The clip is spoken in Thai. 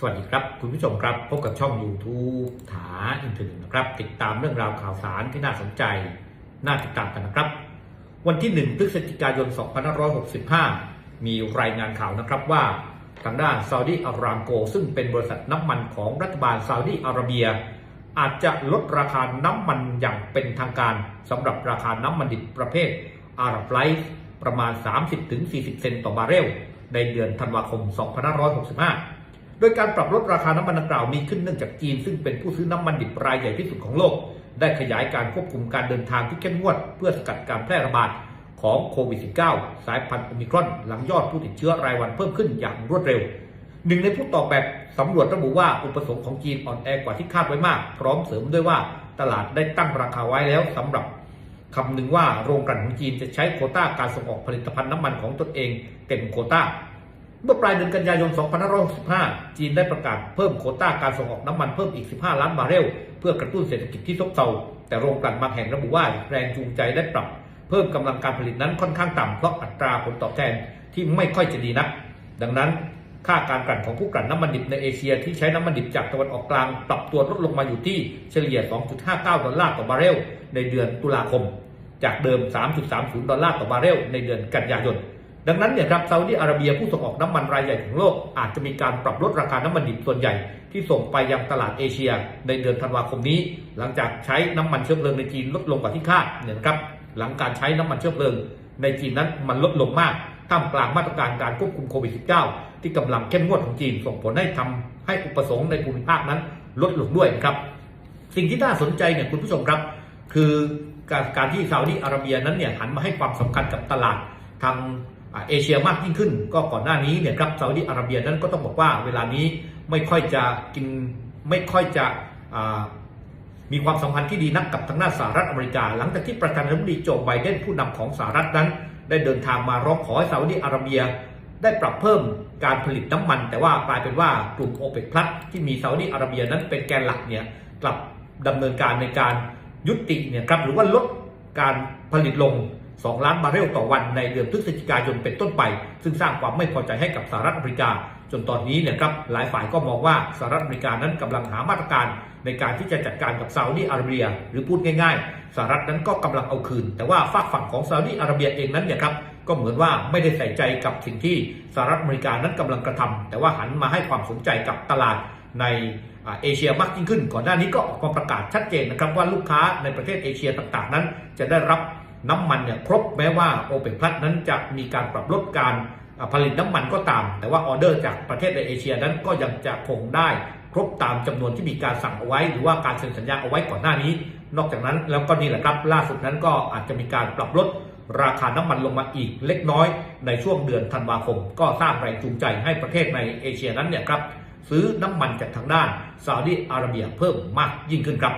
สวัสดีครับ คุณผู้ชมครับ พบกับช่อง YouTube ถาอินเทอร์เน็ตนะครับ ติดตามเรื่องราวข่าวสารที่น่าสนใจ น่าติดตามกันนะครับ วันที่ 1 พฤศจิกายน 2565 มีรายงานข่าวนะครับว่า ทางด้านซาอุดีอารามโก ซึ่งเป็นบริษัทน้ำมันของรัฐบาลซาอุดีอาระเบีย อาจจะลดราคาน้ำมันอย่างเป็นทางการสำหรับราคาน้ำมันดิบประเภทอารับไลท์ประมาณ 30-40 เซนต์ต่อบาร์เรลในเดือนธันวาคม 2565 โดยการปรับลดราคาน้ำมันดังกล่าวมีขึ้นเนื่องจากจีน ซึ่งเป็นผู้ซื้อน้ำมันดิบรายใหญ่ที่สุดของโลก ได้ขยายการควบคุมการเดินทางที่เข้มงวด เพื่อสกัดการแพร่ระบาดของโควิด -19 สายพันธุ์โอมิครอน หลังยอดผู้ติดเชื้อรายวันเพิ่มขึ้นอย่างรวดเร็ว หนึ่งในผู้ตอบแบบสำรวจระบุว่าอุปสงค์ของจีนอ่อนแอกว่าที่คาดไว้มาก พร้อมเสริมด้วยว่าตลาดได้ตั้งราคาไว้แล้วสำหรับคำหนึ่งว่าโรงกลั่นของจีนจะใช้โคต้าการส่งออกผลิตภัณฑ์น้ำมันของตนเองเต็มโคต้า เมื่อปลายเดือนกันยายน 2565 จีนได้ประกาศเพิ่มโคต้าการส่งออกน้ำมันเพิ่มอีก 15 ล้านบาร์เรล เพื่อกระตุ้นเศรษฐกิจที่ซบเซา แต่โรงกลั่นบางแห่งระบุว่าแรงจูงใจได้ปรับ เพิ่มกำลังการผลิตนั้นค่อนข้างต่ำเพราะอัตราผลตอบแทนที่ไม่ค่อยจะดีนัก ดังนั้นค่าการกลั่นของผู้กลั่นน้ำมันดิบในเอเชียที่ใช้น้ำมันดิบจากตะวันออกกลาง ปรับตัวลดลงมาอยู่ที่เฉลี่ย 2.59 ดอลลาร์ต่อบาร์เรล ในเดือนตุลาคม จากเดิม 3.30 ดอลลาร์ต่อบาร์เรล ในเดือนกันยายน ดังนั้นเนี่ยครับซาอุดิอาระเบียผู้ส่งออกน้ำมันรายใหญ่ของโลก อาจจะมีการปรับลดราคาน้ำมันดิบส่วนใหญ่ที่ส่งไปยังตลาดเอเชีย ในเดือนธันวาคมนี้ หลังจากใช้น้ำมันเชื้อเพลิงในจีนลดลงกว่าที่คาดเนี่ยนะครับหลังการใช้น้ำมันเชื้อเพลิง ในจีนนั้นมันลดลงมากท่ามกลางมาตรการการควบคุมโควิด -19 ที่กำลังเข้มงวดของจีนส่งผลให้ทำให้อุปสงค์ในภูมิภาคนั้นลดลงด้วยนะครับ สิ่งที่น่าสนใจเนี่ยคุณผู้ชมครับ คือการการที่ซาอุดิอาระเบียนั้นเนี่ยหันมาให้ความสำคัญกับตลาดทาง เอเชียมากยิ่งขึ้น ก็ก่อนหน้านี้เนี่ยครับซาอุดิอาระเบียนั้นก็ต้องบอกว่าเวลานี้ไม่ค่อยจะกินไม่ค่อยจะมีความสัมพันธ์ที่ดีนักกับทางด้านสหรัฐอเมริกา หลังจากที่ประธานาธิบดีโจไบเดนผู้นำของสหรัฐนั้น ได้เดินทางมาร้องขอให้ซาอุดิอาระเบีย ได้ปรับเพิ่มการผลิตน้ำมัน แต่ว่ากลายเป็นว่ากลุ่มโอเปกพลัสที่มีซาอุดิอาระเบียนั้นเป็นแกนหลักเนี่ยกลับดำเนินการในการยุติเนี่ยครับหรือว่าลดการผลิตลง 2 ล้านบาร์เรลต่อวันในเดือนพฤศจิกายนเป็นต้นไป ซึ่งสร้างความไม่พอใจให้กับสหรัฐอเมริกา จนตอนนี้เนี่ยครับหลายฝ่ายก็มองว่าสหรัฐอเมริกานั้นกำลังหามาตรการในการที่จะจัดการกับซาอุดิอาระเบีย หรือพูดง่ายๆสหรัฐนั้นก็กำลังเอาคืน แต่ว่าฝากฝั่งของซาอุดิอาระเบียเองนั้นเนี่ยครับก็เหมือนว่าไม่ได้ใส่ใจกับสิ่งที่สหรัฐอเมริกานั้นกำลังกระทำแต่ว่าหันมาให้ความสนใจกับตลาดในเอเชียมากยิ่งขึ้น ก่อนหน้านี้ก็ออกมาประกาศชัดเจนนะครับว่าลูกค้าในประเทศเอเชียต่างๆนั้น จะได้รับ น้ำมันเนี่ยครบแม้ว่าโอเปกพลัสนั้นจะมีการปรับลดการผลิตน้ำมันก็ตาม แต่ว่าออเดอร์จากประเทศในเอเชียนั้นก็ยังจะคงได้ครบตามจำนวนที่มีการสั่งเอาไว้ หรือว่าการเซ็นสัญญาเอาไว้ก่อนหน้านี้ นอกจากนั้นแล้วก็นี่แหละครับ ล่าสุดนั้นก็อาจจะมีการปรับลดราคาน้ำมันลงมาอีกเล็กน้อย ในช่วงเดือนธันวาคม ก็สร้างแรงจูงใจให้ประเทศในเอเชียนั้นเนี่ยครับซื้อน้ำมันจากทางด้านซาอุดิอาระเบียเพิ่มมากยิ่งขึ้นครับ